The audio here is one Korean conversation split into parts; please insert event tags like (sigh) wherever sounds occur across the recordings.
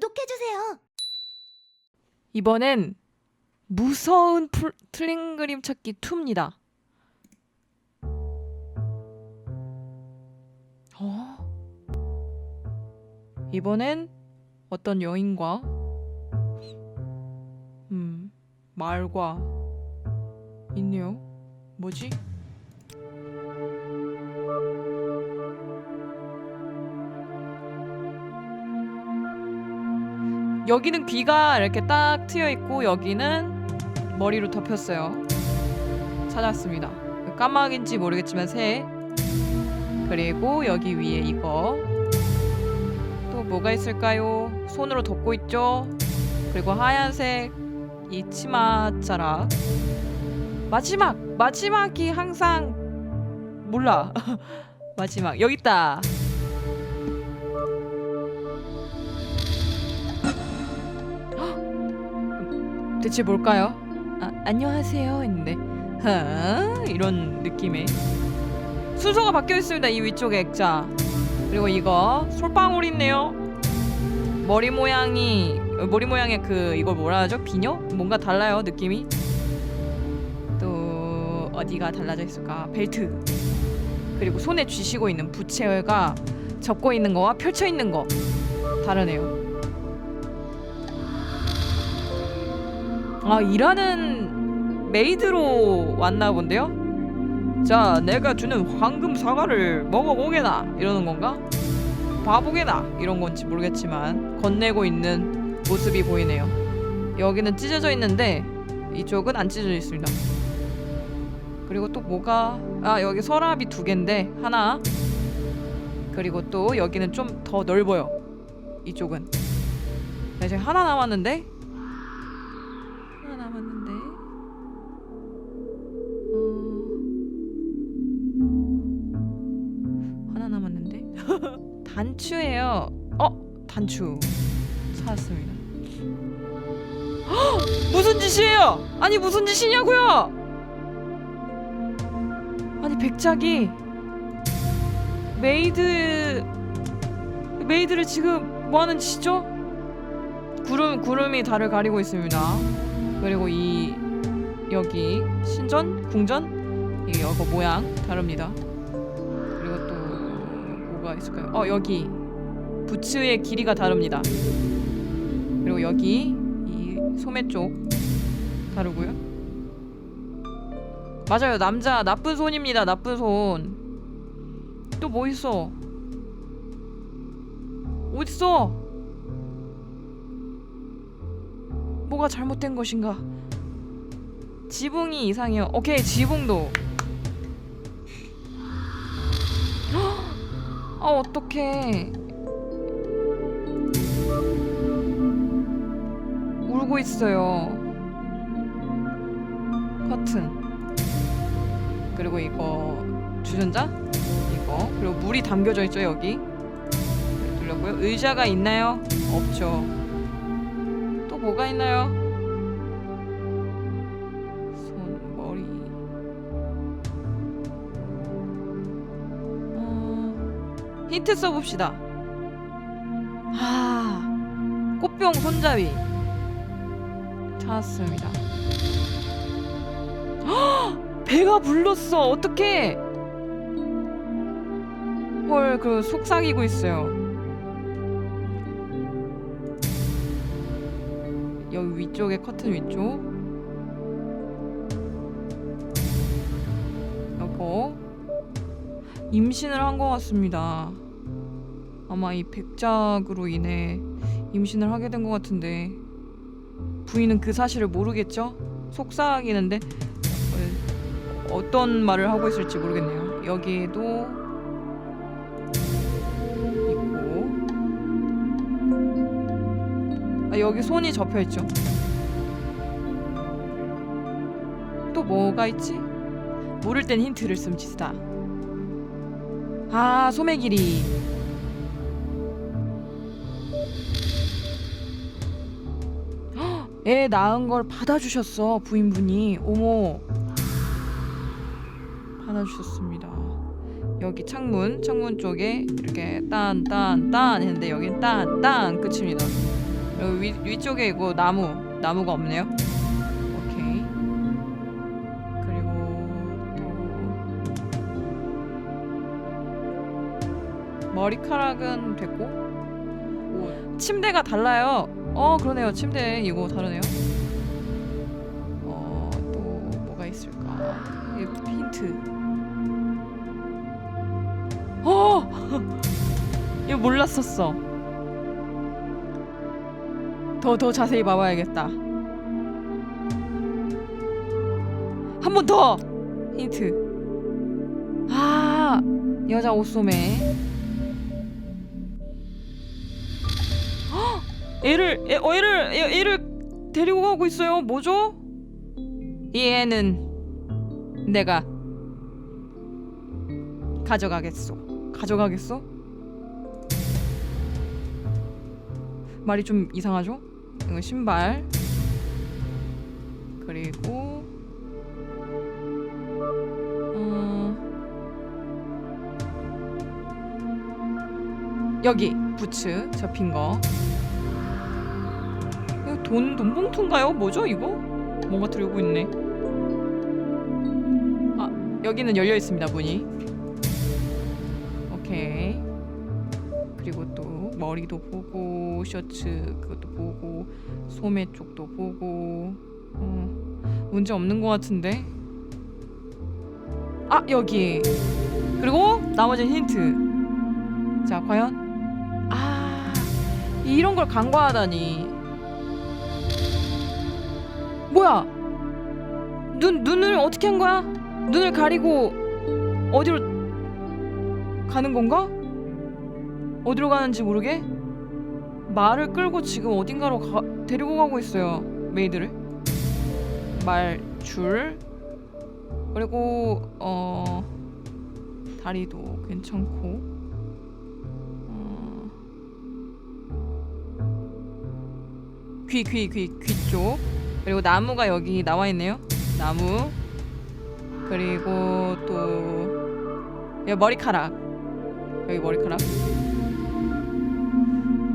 구독해주세요. 이번엔 무서운 풀, 틀린 그림 찾기 2입니다. 어? 이번엔 어떤 여인과 음, 말과 있네요. 뭐지? 여기는 귀가 이렇게 딱 트여 있고 여기는 머리로 덮였어요. 찾았습니다. 까마귀인지 모르겠지만 새. 그리고 여기 위에 이거. 또 뭐가 있을까요? 손으로 덮고 있죠. 그리고 하얀색 이 치마 자락. 마지막 마지막이 항상 몰라. (laughs) 마지막 여기 있다. 대체 뭘까요? 아, 안녕하세요 했는데. 하 이런 느낌의 순서가 바뀌어 있습니다 이 위쪽에 액자. 그리고 이거 솔방울 있네요. 머리 모양이 어, 머리 모양의 그 이걸 뭐라 하죠? 비녀? 뭔가 달라요 느낌이? 또 어디가 달라져 있을까? 벨트. 그리고 손에 쥐시고 있는 부채가 접고 있는 거와 펼쳐 있는 거. 다르네요 아 일하는 메이드로 왔나 본데요? 자 내가 주는 황금 사과를 먹어보게나 이러는 건가? 봐보게나 이런 건지 모르겠지만 건네고 있는 모습이 보이네요. 여기는 찢어져 있는데 이쪽은 안 찢어져 있습니다. 그리고 또 뭐가? 아 여기 서랍이 두 개인데 하나. 그리고 또 여기는 좀 더 넓어요. 이쪽은. 자, 이제 하나 남았는데 단추예요. 어 단추 찾았습니다. 헉! (gasps) 무슨 짓이에요? 아니 무슨 짓이냐고요? 아니 백작이 메이드 메이드를 지금 뭐 하는 짓이죠? 구름 구름이 달을 가리고 있습니다. 그리고 이 여기 신전 궁전 이 이거 모양 다릅니다. 뭐가 있을까요? 어 여기 부츠의 길이가 다릅니다. 그리고 여기 이 소매 쪽 다르고요. 맞아요 남자 나쁜 손입니다 나쁜 손. 또 뭐 있어? 어딨어? 뭐가 잘못된 것인가? 지붕이 이상해요. 오케이, 지붕도. 아, 어떡해. 울고 있어요. 커튼. 그리고 이거 주전자? 이거. 그리고 물이 담겨져 있죠, 여기. 눌렸고요. 의자가 있나요? 없죠. 또 뭐가 있나요? 힌트 써봅시다. 아, 꽃병 손잡이. 찾았습니다. 헉! 배가 불렀어. 어떡해? 헐, 그 속삭이고 있어요. 여기 위쪽에 커튼 위쪽 요거 임신을 한 것 같습니다 아마 이 백작으로 인해 임신을 하게 된 것 같은데 부인은 그 사실을 모르겠죠? 속삭이는데 어, 어떤 말을 하고 있을지 모르겠네요 여기에도 있고 아, 여기 손이 접혀 있죠. 또 뭐가 있지? 모를 땐 힌트를 씀짓다. 아, 소매 길이. 헉, 애 낳은 걸 받아주셨어 부인분이. 어머. 받아주셨습니다. 여기 창문, 창문 쪽에 이렇게 딴, 딴, 딴 했는데 여긴 딴, 딴 끝입니다. 여기 위, 위쪽에 이거 나무 나무가 없네요. 머리카락은 됐고 오, 침대가 달라요. 어 그러네요. 침대 이거 다르네요. 어 또 뭐가 있을까? 이 힌트. 어 (laughs) 이거 몰랐었어. 더더 자세히 봐봐야겠다. 한 번 더 힌트. 아 여자 옷소매. 애를 애, 어, 애를 애, 애를 데리고 가고 있어요. 뭐죠? 이 애는 내가 가져가겠소. 가져가겠소? 말이 좀 이상하죠? 이거 신발 그리고 어... 여기 부츠 접힌 거 돈 돈봉투인가요? 뭐죠 이거? 뭔가 들고 있네. 아 여기는 열려 있습니다 문이. 오케이. 그리고 또 머리도 보고 셔츠 그것도 보고 소매 쪽도 보고. 어, 문제 없는 것 같은데? 아 여기. 그리고 나머지는 힌트. 자 과연? 아 이런 걸 간과하다니 뭐야? 눈 눈을 어떻게 한 거야? 눈을 가리고 어디로 가는 건가? 어디로 가는지 모르게? 말을 끌고 지금 어딘가로 가, 데리고 가고 있어요 메이드를. 말줄. 그리고 어 다리도 괜찮고. 어, 귀 귀 귀 귀 쪽 그리고 나무가 여기 나와 있네요. 나무. 그리고 또 여기 머리카락. 여기 머리카락.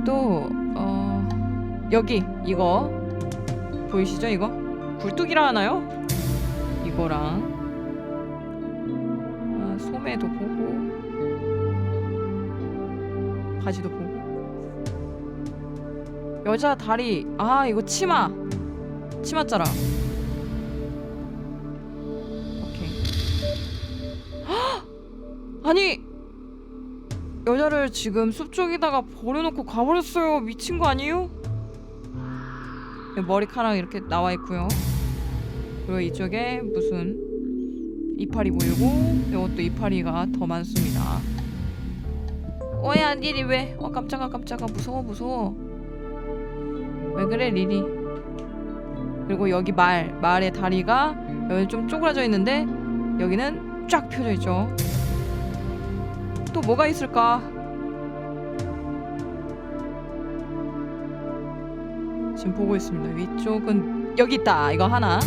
또 어, 여기 이거. 보이시죠 이거? 굴뚝이라 하나요? 이거랑. 아, 소매도 보고. 바지도 보고. 여자 다리. 아 이거 치마 치마 자락 오케이 헉! 아니 여자를 지금 숲 쪽에다가 버려놓고 가버렸어요. 미친 거 아니에요? 머리카락 이렇게 나와 있고요. 그리고 이쪽에 무슨 이파리 보이고 이것도 이파리가 더 많습니다. 어야 리리 왜? 어 깜짝아 깜짝아 무서워 무서워. 왜 그래 리리? 그리고 여기 말 말의 다리가 여기 좀 쪼그라져 있는데 여기는 쫙 펴져 있죠. 또 뭐가 있을까? 지금 보고 있습니다. 위쪽은 여기 있다. 이거 하나.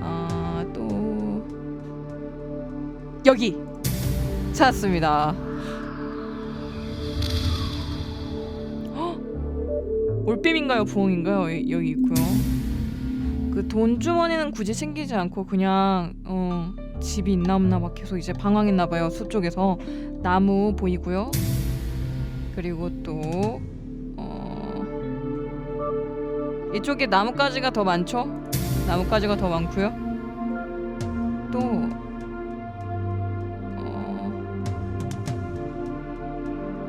아, 또 여기 찾았습니다. 올빼미인가요, 부엉인가요? 여- 여기 있고요. 그 돈 주머니는 굳이 챙기지 않고 그냥 어 집이 있나 없나 막 계속 이제 방황했나 봐요 숲 쪽에서. 나무 보이고요. 그리고 또 어... 이쪽에 나뭇가지가 더 많죠? 나뭇가지가 더 많고요. 또 어...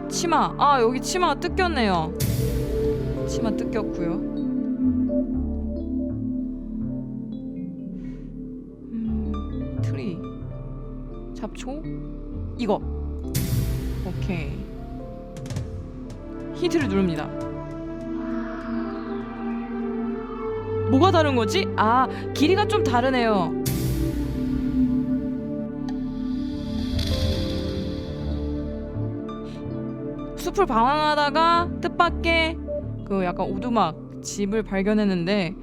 치마. 아 여기 치마가 뜯겼네요 치마 뜯겼고요. 음, 트리. 잡초? 이거. 오케이. 힌트를 누릅니다. 뭐가 다른 거지? 아 길이가 좀 다르네요. 숲을 방황하다가 뜻밖의 그 약간 오두막 집을 발견했는데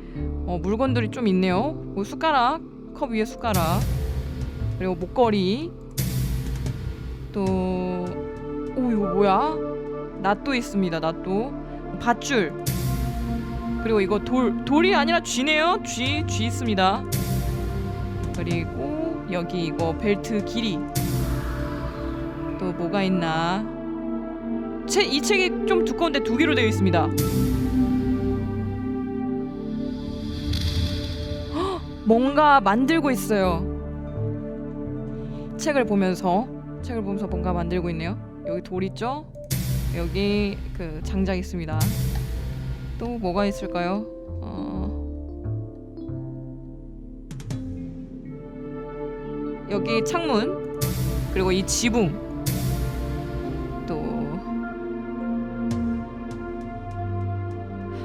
어, 물건들이 좀 있네요. 뭐 숟가락 컵 위에 숟가락 그리고 목걸이 또 오 이거 뭐야? 낫도 있습니다 낫도 밧줄. 그리고 이거 돌 돌이 아니라 쥐네요. 쥐 쥐 있습니다. 그리고 여기 이거 벨트 길이. 또 뭐가 있나 책, 이 책이 좀 두꺼운데 두 개로 되어 있습니다. 헉, (gasps) 뭔가 만들고 있어요. 책을 보면서 책을 보면서 뭔가 만들고 있네요. 여기 돌 있죠? 여기 그 장작 있습니다. 또 뭐가 있을까요? 어... 여기 창문 그리고 이 지붕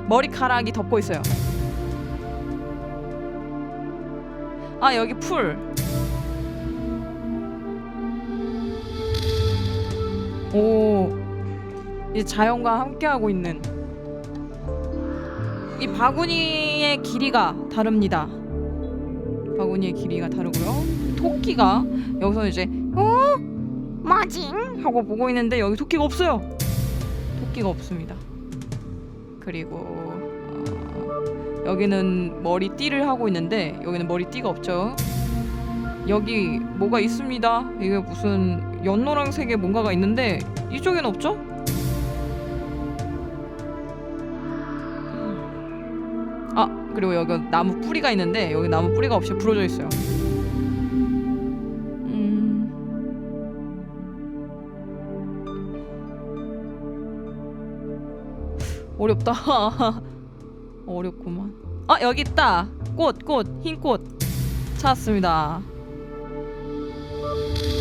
머리카락이 덮고 있어요. 아 여기 풀. 오 이제 자연과 함께하고 있는 이 바구니의 길이가 다릅니다. 바구니의 길이가 다르고요. 토끼가 여기서 이제 어 마징 하고 보고 있는데 여기 토끼가 없어요. 토끼가 없습니다. 그리고 어, 여기는 머리띠를 하고 있는데 여기는 머리띠가 없죠. 여기 뭐가 있습니다. 이게 무슨 연노랑색의 뭔가가 있는데 이쪽엔 없죠? 아 그리고 여기 나무 뿌리가 있는데 여기 나무 뿌리가 없이 부러져 있어요. 어렵다. (laughs) 어렵구만. 아 여기 있다. 꽃, 꽃, 흰 꽃. 찾았습니다.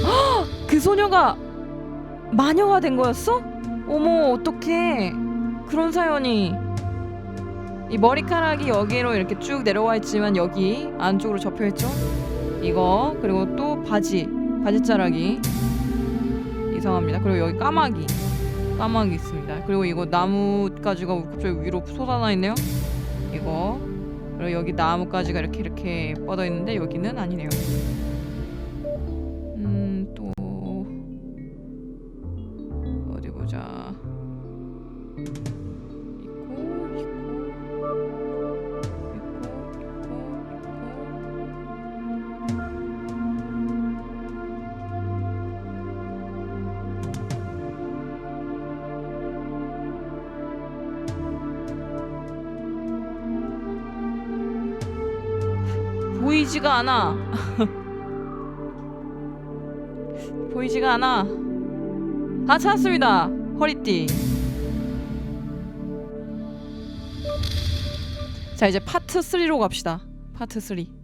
헉! (gasps) 그 소녀가 마녀가 된 거였어? 어머 어떡해. 그런 사연이. 이 머리카락이 여기로 이렇게 쭉 내려와 있지만 여기 안쪽으로 접혀 있죠? 이거 그리고 또 바지 바지 자락이 이상합니다. 그리고 여기 까마귀 까마귀 있습니다. 그리고 이거 나뭇가지가 갑자기 위로 솟아나 있네요. 이거 그리고 여기 나뭇가지가 이렇게 이렇게 뻗어 있는데 여기는 아니네요. 보이지가 않아. (laughs) 보이지가 않아. 아 찾았습니다. 허리띠. 자 이제 파트 3로 갑시다. 파트 3.